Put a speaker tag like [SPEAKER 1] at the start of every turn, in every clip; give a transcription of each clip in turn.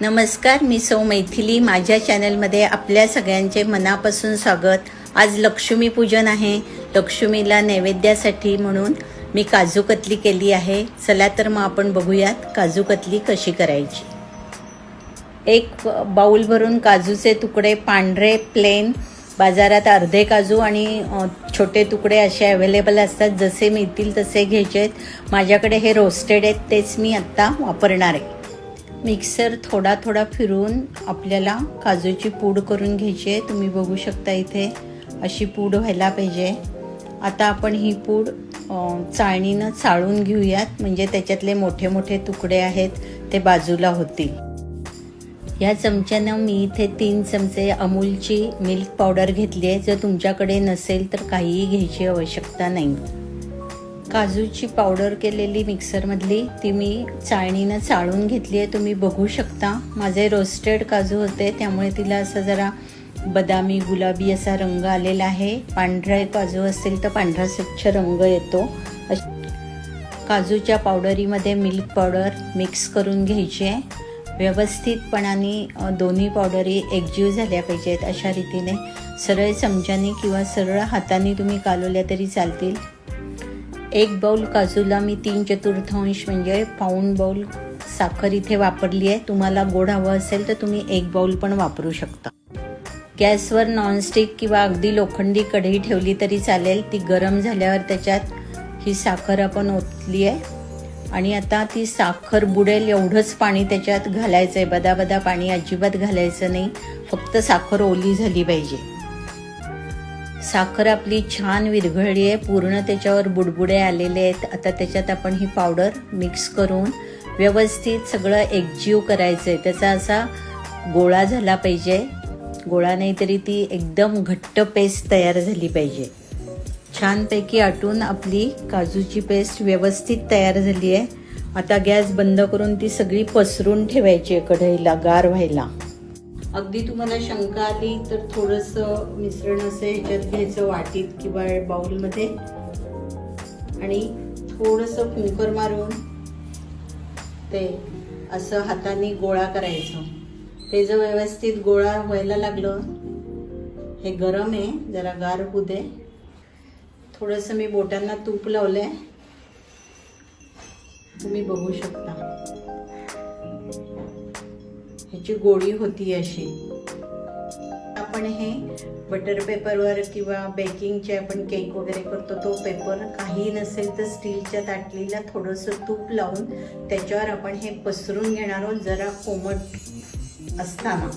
[SPEAKER 1] नमस्कार मी सौ मैथिली. माझ्या चॅनलमध्ये आपल्या सगळ्यांचे मनापासून स्वागत. आज लक्ष्मीपूजन आहे. लक्ष्मीला नैवेद्यासाठी म्हणून मी काजू कतली केली आहे. चला तर मग आपण बघूयात काजू कतली कशी करायची. एक बाऊल भरून काजूचे तुकडे पांढरे प्लेन बाजारात अर्धे काजू आणि छोटे तुकडे असे अवेलेबल असतात. जसे मिळतील तसे घ्यायचे आहेत. माझ्याकडे हे रोस्टेड आहेत. तेच मी आत्ता वापरणार आहे. मिक्सर थोडा थोडा फिरून आपल्याला काजूची पूड करून घ्यायची आहे. तुम्ही बघू शकता इथे अशी पूड व्हायला पाहिजे. आता आपण ही पूड चाळणीनं चाळून घेऊयात. म्हणजे त्याच्यातले मोठे मोठे तुकडे आहेत ते बाजूला होतील. या चमच्यानं मी इथे तीन चमचे अमूलची मिल्क पावडर घेतली आहे. जर तुमच्याकडे नसेल तर काहीही घ्यायची आवश्यकता नाही. काजूची पावडर केलेली मिक्सरमधली ती मी चाळणीनं चाळून घेतली आहे. तुम्ही बघू शकता. माझे रोस्टेड काजू होते. त्यामुळे तिला असं जरा बदामी गुलाबी असा रंग आलेला आहे. पांढरे काजू असतील तर पांढरा स्वच्छ रंग येतो. काजूच्या पावडरीमध्ये मिल्क पावडर मिक्स करून घ्यायची. आहे व्यवस्थितपणाने दोन्ही पावडरी एकजीव झाल्या पाहिजेत अशा रीतीने. सरळ चमच्याने किंवा सरळ हाताने तुम्ही कालवल्या तरी चालतील. एक बाऊल काजूला मी तीन चतुर्थांश म्हणजे पाऊण बाऊल साखर इथे वापरली आहे. तुम्हाला गोड हवं असेल तर तुम्ही एक बाऊल पण वापरू शकता. गॅसवर नॉनस्टिक किंवा अगदी लोखंडी कढई ठेवली तरी चालेल. ती गरम झाल्यावर त्याच्यात ही साखर आपण ओतली आहे. आणि आता ती साखर बुडेल एवढंच पाणी त्याच्यात घालायचं आहे बदाबदा पाणी अजिबात घालायचं नाही. फक्त साखर ओली झाली पाहिजे. साखर आपली छान विरघळली आहे. पूर्ण त्याच्यावर बुडबुडे आलेले आहेत. आता त्याच्यात आपण ही पावडर मिक्स करून व्यवस्थित सगळं एकजीव करायचं आहे त्याचा असा गोळा झाला पाहिजे. गोळा नाही तरी ती एकदम घट्ट पेस्ट तयार झाली पाहिजे. छानपैकी आटून आपली काजूची पेस्ट व्यवस्थित तयार झाली आहे. आता गॅस बंद करून ती सगळी पसरून ठेवायची आहे कढईला गार व्हायला. अगदी तुम्हाला शंका आली तर थोडंसं मिश्रण असं ह्याच्यात घ्यायचं वाटीत किंवा बाउलमध्ये. आणि थोडंसं फुंकर मारून ते असं हाताने गोळा करायचं. ते जर व्यवस्थित गोळा व्हायला लागलं हे गरम आहे जरा गार होऊ दे. थोडंसं मी बोटांना तूप लावलंय. तुम्ही बघू शकता. ह्याची गोळी होती अशी. आपण हे बटर पेपरवर किंवा बेकिंगचे आपण केक वगैरे करतो तो पेपर काही नसेल तर स्टीलच्या ताटलीला थोडंसं तूप लावून त्याच्यावर आपण हे पसरून घेणार आहोत जरा कोमट असताना.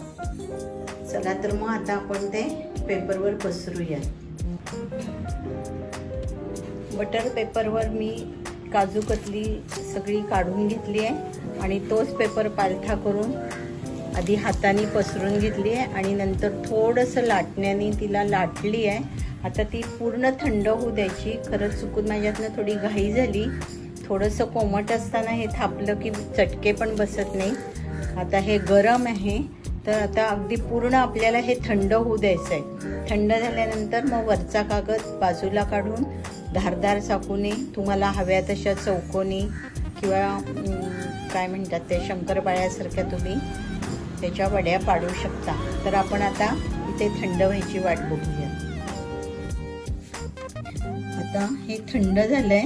[SPEAKER 1] चला तर मग आता आपण ते पेपरवर पसरूया. बटर पेपरवर मी काजू कतली सगळी काढून घेतली आहे आणि तोच पेपर पालथा करून आधी हाताने पसरून घेतली आहे आणि नंतर थोडंसं लाटण्याने तिला लाटली आहे. आता ती पूर्ण थंड होऊ द्यायची. खरंच चुकून माझ्यातनं थोडी घाई झाली. थोडंसं कोमट असताना हे थापलं की चटके पण बसत नाही. आता हे गरम आहे. तर आता अगदी पूर्ण आपल्याला हे थंड होऊ द्यायचं आहे. थंड झाल्यानंतर मग वरचा कागद बाजूला काढून धारदार चाकूने तुम्हाला हव्या तशा चौकोनी किंवा काय म्हणतात ते शंकरपाळ्यासारख्या तुम्ही त्याच्या वड्या पाडू शकता. तर आपण आता इथे थंड व्हायची वाट बघूया. आता हे थंड झालंय.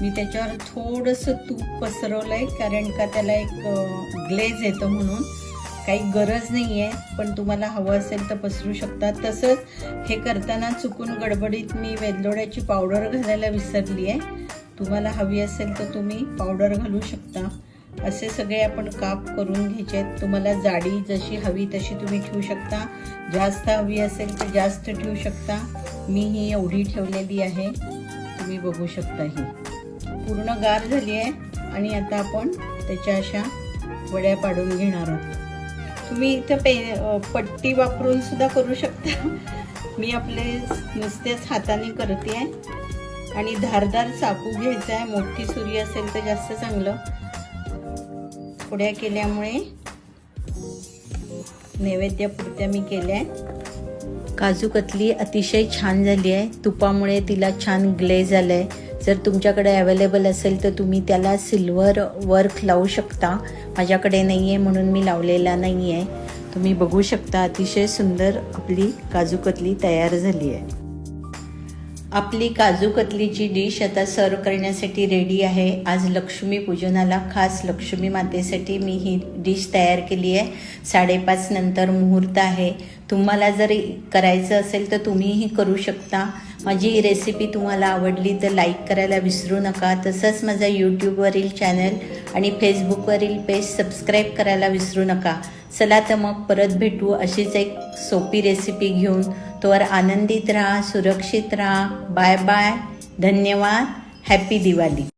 [SPEAKER 1] मी त्याच्यावर थोडंसं तूप पसरवलंय कारण का त्याला एक ग्लेज येतं म्हणून. काही गरज नाही आहे पण तुम्हाला हवं असेल तर पसरू शकता. तसंच हे करताना चुकून गडबडीत मी वेलदोड्याची पावडर घालायला विसरली आहे तुम्हाला हवी असेल तर तुम्ही पावडर घालू शकता. असे सगळे आपण काप करून घ्यायचे आहेत. तुम्हाला जाडी जशी हवी तशी तुम्ही ठेवू शकता. जास्त हवी असेल तर जास्त ठेवू शकता. मी ही एवढी ठेवलेली आहे. तुम्ही बघू शकता ही. पूर्ण गार झाली आहे आणि आता आपण त्याच्या अशा वड्या पाडून घेणार आहोत. तुम्ही इथं पे पट्टी वापरून सुद्धा करू शकता. मी आपले नुसतेच हाताने करते आहे. आणि धारदार चाकू घ्यायचा आहे. मोठी सुरी असेल तर जास्त चांगलं. पुड्या केल्यामुळे नैवेद्यापुरत्या मी केल्या. काजू कतली अतिशय छान झाली आहे. तुपामुळे तिला छान ग्लेज आलं आहे जर तुमच्याकडे अवेलेबल असेल तर तुम्ही त्याला सिल्वर वर्क लावू शकता. माझ्याकडे नाही आहे म्हणून मी लावलेला नाही आहे तुम्ही बघू शकता अतिशय सुंदर आपली काजू कतली तयार झाली आहे. आपली काजू कतलीची डिश आता सर्व करण्यासाठी रेडी आहे. आज लक्ष्मी पूजनाला खास लक्ष्मी मातेसाठी मी ही डिश तयार केली आहे. साडेपाच नंतर मुहूर्त आहे. तुम्हाला जर करायचं असेल तर तुम्हीही करू शकता. माझी रेसिपी तुम्हाला आवडली तर लाईक करायला विसरू नका. तसंच माझा यूट्यूबवरील चॅनल आणि फेसबुकवरील पेज सबस्क्राईब करायला विसरू नका. चला तर मग परत भेटू अशीच एक सोपी रेसिपी घेऊन. तोवर आनंदित राहा सुरक्षित राहा. बाय बाय धन्यवाद. हॅपी दिवाळी